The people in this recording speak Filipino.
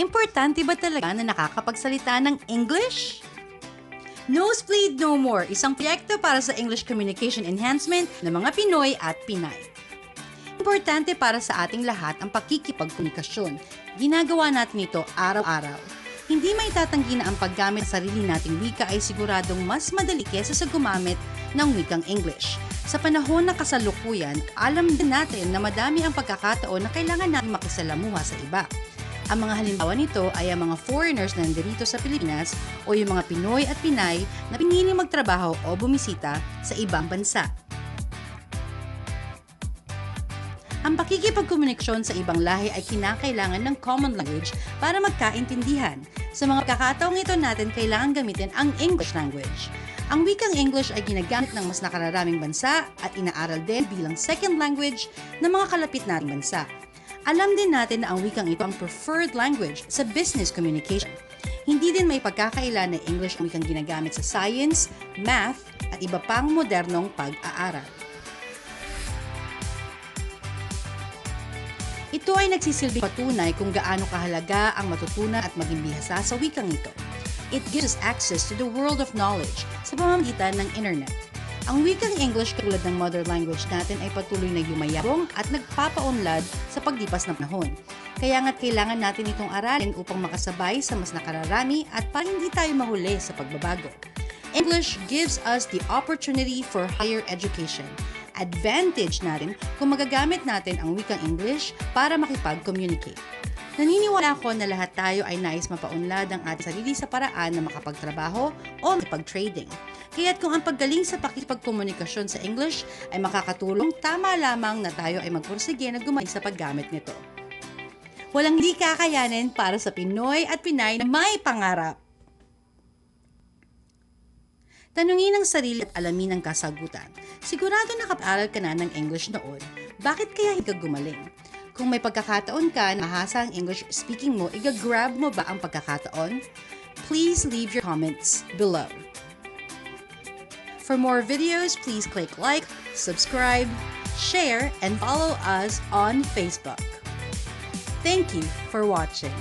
Importante ba talaga na nakakapagsalita ng English? Nosebleed No More, isang proyekto para sa English communication enhancement ng mga Pinoy at Pinay. Importante para sa ating lahat ang pakikipagkomunikasyon. Ginagawa natin ito araw-araw. Hindi may tatanggi na ang paggamit sa sarili nating wika ay siguradong mas madali kesa sa gumamit ng wikang English. Sa panahon ng kasalukuyan, alam din natin na madami ang pagkakataon na kailangan natin makisalamuha sa iba. Ang mga halimbawa nito ay ang mga foreigners na nandirito sa Pilipinas o yung mga Pinoy at Pinay na pinili magtrabaho o bumisita sa ibang bansa. Ang pakikipagkomunikasyon sa ibang lahi ay kinakailangan ng common language para magkaintindihan. Sa mga kakataong ito natin kailangan gamitin ang English language. Ang wikang English ay ginagamit ng mas nakararaming bansa at inaaral din bilang second language ng mga kalapit nating bansa. Alam din natin na ang wikang ito ang preferred language sa business communication. Hindi din may pagkakaila na English ang wikang ginagamit sa science, math, at iba pang modernong pag-aaral. Ito ay nagsisilbing patunay kung gaano kahalaga ang matutunan at maging bihasa sa wikang ito. It gives us access to the world of knowledge sa pamamagitan ng internet. Ang wikang English katulad ng mother language natin ay patuloy na yumayabong at nagpapaunlad sa paglipas ng panahon. Kaya nga't kailangan natin itong aralin upang makasabay sa mas nakararami at para hindi tayo mahuli sa pagbabago. English gives us the opportunity for higher education. Advantage natin kung magagamit natin ang wikang English para makipag-communicate. Naniniwala ako na lahat tayo ay nais mapaunlad ang ating sarili sa paraan na makapagtrabaho o makipag-trading. Kaya't kung ang paggaling sa pakipagkomunikasyon sa English ay makakatulong, tama lamang na tayo ay magpursige na gumaling sa paggamit nito. Walang di kakayanin para sa Pinoy at Pinay na may pangarap. Tanungin ang sarili at alamin ang kasagutan. Sigurado nakapag-aral ka na ng English noon. Bakit kaya hindi ka gumaling? Kung may pagkakataon ka na mahasa ang English speaking mo, igagrab mo ba ang pagkakataon? Please leave your comments below. For more videos, please click like, subscribe, share, and follow us on Facebook. Thank you for watching.